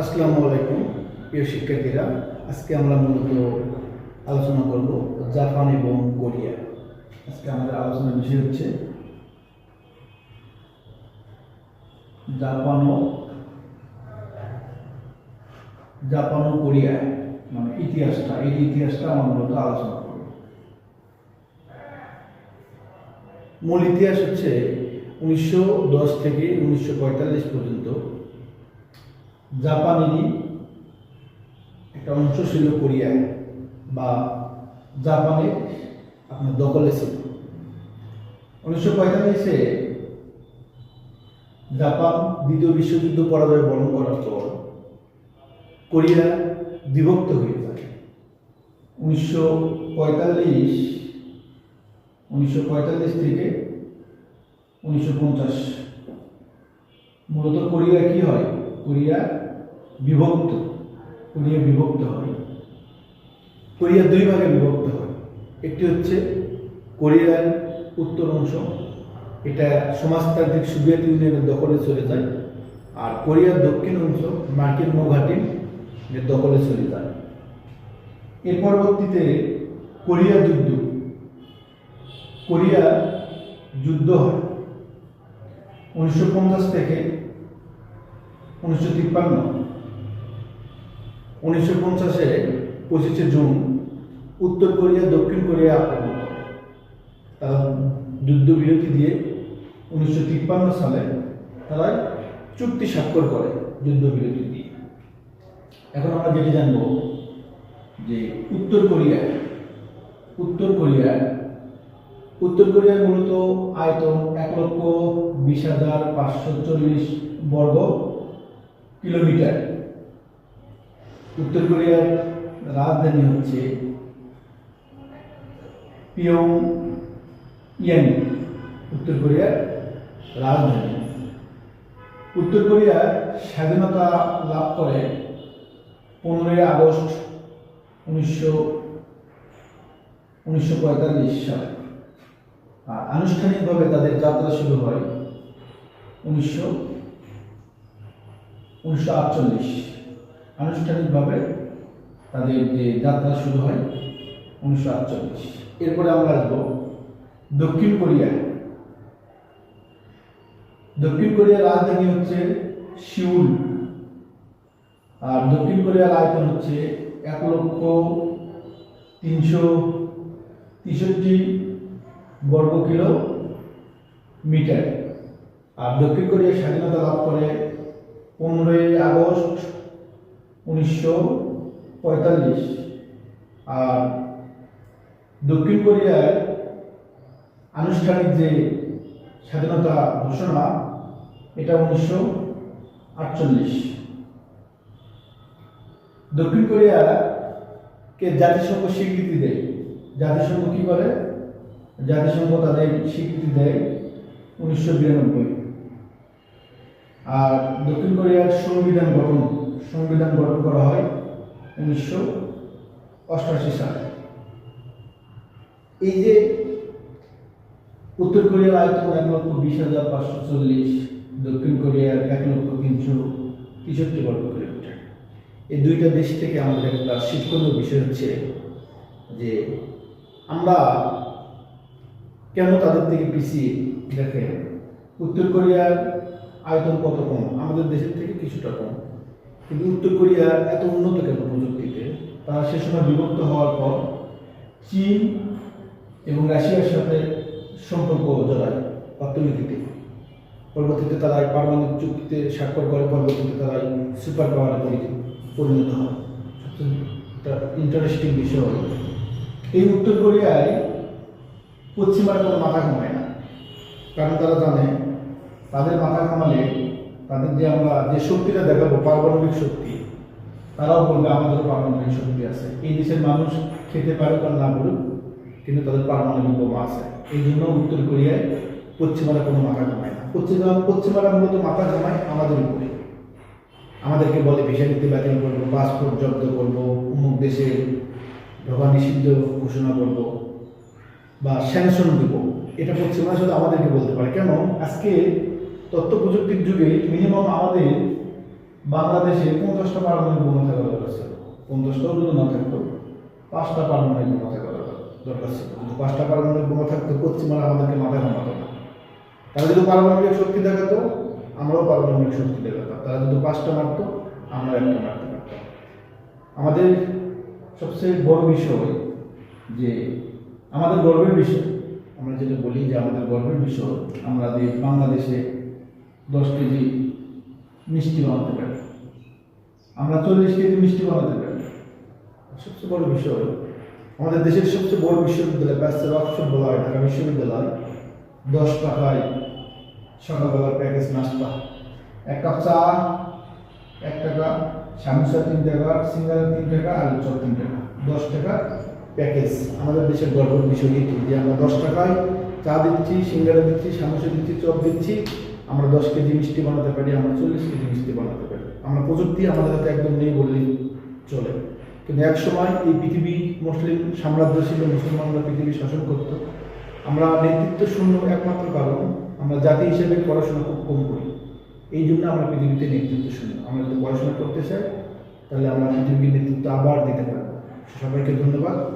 আসসালামু আলাইকুম, প্রিয় শিক্ষার্থীরা। আজকে আমরা মূলত আলোচনা করব জাপান এবং কোরিয়া। আজকে আমাদের আলোচনার বিষয় হচ্ছে জাপান ও জাপান ও কোরিয়া মানে ইতিহাসটা, এই ইতিহাসটা আমরা মূলত আলোচনা করব। মূল ইতিহাস হচ্ছে উনিশশো দশ থেকে উনিশশো পঁয়তাল্লিশ পর্যন্ত জাপানেরই একটা অংশ ছিল কোরিয়ায় বা জাপানে আপনার দখলে ছিল। উনিশশো পঁয়তাল্লিশে জাপান দ্বিতীয় বিশ্বযুদ্ধ পরাজয় বরণ করার পর কোরিয়া বিভক্ত হয়ে যায়। উনিশশো পঁয়তাল্লিশ উনিশশো পঁয়তাল্লিশ থেকে উনিশশো পঞ্চাশ। মূলত কোরিয়া কি হয়? কোরিয়া বিভক্ত। কোরিয়া বিভক্ত হয়। কোরিয়া দুই ভাগে বিভক্ত হয়। একটি হচ্ছে কোরিয়ার উত্তর অংশ, এটা সমাজতান্ত্রিক সোভিয়েত ইউনিয়নের দখলে চলে যায়, আর কোরিয়ার দক্ষিণ অংশ মার্কিন নৌঘাটির দখলে চলে যায়। এর পরবর্তীতে কোরিয়া যুদ্ধ। কোরিয়া যুদ্ধ হয়। উনিশশো পঞ্চাশ থেকে উনিশশো তিপ্পান্ন। উনিশশো পঞ্চাশে পঁচিশে জুন উত্তর কোরিয়া, দক্ষিণ কোরিয়া আক্রমণ করে। তারা যুদ্ধবিরতি দিয়ে উনিশশো তিপ্পান্ন সালে তারা চুক্তি স্বাক্ষর করে যুদ্ধবিরতি দিয়ে। এখন আমরা যেটি জানব যে উত্তর কোরিয়া উত্তর কোরিয়া, উত্তর কোরিয়ার মূলত আয়তন এক লক্ষ বিশ হাজার পাঁচশো চল্লিশ বর্গ কিলোমিটার। উত্তর কোরিয়ার রাজধানী হচ্ছে পিয়ং ইয়াং উত্তর কোরিয়ার রাজধানী। উত্তর কোরিয়া স্বাধীনতা লাভ করে পনেরোই আগস্ট উনিশশো উনিশশো পঁয়তাল্লিশ সালে। আর আনুষ্ঠানিকভাবে তাদের যাত্রা শুরু হয় উনিশশো উনিশশো আটচল্লিশ। আনুষ্ঠানিকভাবে তাদের যে যাত্রা শুরু হয় উনিশশো আটচল্লিশ। এরপরে আমরা আসব দক্ষিণ কোরিয়া দক্ষিণ কোরিয়ার রাজধানী হচ্ছে সিউল। আর দক্ষিণ কোরিয়ার আয়তন হচ্ছে এক লক্ষ তিনশো তেষট্টি বর্গ কিলো মিটার আর দক্ষিণ কোরিয়া স্বাধীনতা করে পনেরোই আগস্ট উনিশশো পঁয়তাল্লিশ। আর দক্ষিণ কোরিয়ার আনুষ্ঠানিক যে স্বাধীনতা ঘোষণা, এটা উনিশশো আটচল্লিশ। দক্ষিণ কোরিয়াকে জাতিসংঘ স্বীকৃতি দেয়। জাতিসংঘ কি করে জাতিসংঘ তাদের স্বীকৃতি দেয় উনিশশো বিরানব্বই। আর দক্ষিণ কোরিয়ার সংবিধান গঠন সংবিধান গঠন করা হয় উনিশশো অষ্টআশি সালে। এই যে উত্তর কোরিয়ার আয়তন এক লক্ষ বিশ হাজার পাঁচশো চল্লিশ, দক্ষিণ কোরিয়ার এক লক্ষ তিনশো তেষট্টি বর্গ কিলোমিটার। এই দুইটা দেশ থেকে আমাদের একটা শিক্ষণীয় বিষয় হচ্ছে যে আমরা কেন তাদের থেকে পিছিয়ে? দেখেন, উত্তর কোরিয়ার আয়তন কত কম? আমাদের দেশের থেকে কিছুটা কম। কিন্তু উত্তর কোরিয়া এত উন্নত কেন প্রযুক্তিতে? তারা সে সময় বিভক্ত হওয়ার পর চীন এবং রাশিয়ার সাথে সম্পর্ক জড়ায় অর্থনীতিতে। পরবর্তীতে তারা পারমাণবিক চুক্তিতে স্বাক্ষর করে, পরবর্তীতে তারা সুপার পাওয়ারে পরিণত হয়। ইন্টারেস্টিং বিষয় এই উত্তর কোরিয়ায় পশ্চিমারা কোনো মাথা ঘামায় না। কারণ তারা জানে, তাদের মাথা ঘামালে তাদের যে আমরা যে শক্তিটা দেখাবো, পারমাণবিক শক্তি, তারাও বলবে আমাদেরও পারমাণবিক শক্তি আছে। এই দেশের মানুষ খেতে পারুক আর না বলুক, কিন্তু তাদের পারমাণবিক বোমা আছে। এই জন্য উত্তর কোরিয়ায় পশ্চিমারা কোনো মাথা ঘামায় না। পশ্চিমা, পশ্চিমারা মূলত মাথা ঘামায় আমাদের উপরে। আমাদেরকে বলে ভিসা নীতি বাতিল করব, পাসপোর্ট জব্দ করব, অমুক দেশে ঢোকা নিষিদ্ধ ঘোষণা করব, বা স্যাংশন দিব। এটা পশ্চিমা শুধু আমাদেরকে বলতে পারে। কেন? আজকে তথ্য প্রযুক্তির যুগে মিনিমাম আমাদের বাংলাদেশে পঞ্চাশটা পারমাণবিক বোমা থাকা দরকার ছিল। পঞ্চাশটাও যদি না থাকতো, পাঁচটা পারমাণবিক বোমা থাকা দরকার ছিল। যদি পাঁচটা পারমাণবিক বোমা থাকতো পশ্চিমারা আমাদেরকে মাথায় ঘামাতো না তারা যদি পারমাণবিক শক্তি দেখাতো, আমরাও পারমাণবিক শক্তি দেখাতাম। তারা যদি পাঁচটা মারতো, আমরা একটা মারতে পারতাম। আমাদের সবচেয়ে বড় বিষয় যে, আমাদের গর্বের বিষয়, আমরা যেটা বলি যে আমাদের গর্বের বিষয়, আমরা যে বাংলাদেশে দশ কেজি মিষ্টি বানাতে পারি। আমরা চল্লিশ কেজি মিষ্টি বানাতে পারি। সবচেয়ে বড় বিষয়, আমাদের দেশের সবচেয়ে বড় বিশ্ববিদ্যালয় ব্যাসের অপশন বলা হয়, ঢাকা বিশ্ববিদ্যালয়। দশ টাকায় সকালবেলার প্যাকেজ নাস্তা। এক কাপ চা, এক টাকা, সামোসা তিন টাকা, সিঙ্গারা তিন টাকা আলু চপ তিন টাকা। দশ টাকা প্যাকেজ আমাদের দেশের গর্বের বিষয় এটি যে আমরা দশ টাকায় চা দিচ্ছি, সিঙ্গারা দিচ্ছি, সামোসা দিচ্ছি, চপ দিচ্ছি আমরা দশ কেজি মিষ্টি বানাতে পারি, আমরা চল্লিশ কেজি মিষ্টি বানাতে পারি। আমরা প্রযুক্তি আমাদের হাতে একদম নেই বললেই চলে। কিন্তু এক সময় এই পৃথিবী মুসলিম সাম্রাজ্য ছিল, মুসলমানরা পৃথিবী শাসন করত। আমরা নেতৃত্ব শূন্য একমাত্র কারণ, আমরা জাতি হিসেবে পড়াশোনা খুব কম করি। এই জন্য আমরা পৃথিবীতে নেতৃত্ব শূন্য। আমরা যদি পড়াশোনা করতে চাই, তাহলে আমরা পৃথিবীর নেতৃত্ব আবার দিতে পারব। সবাইকে ধন্যবাদ।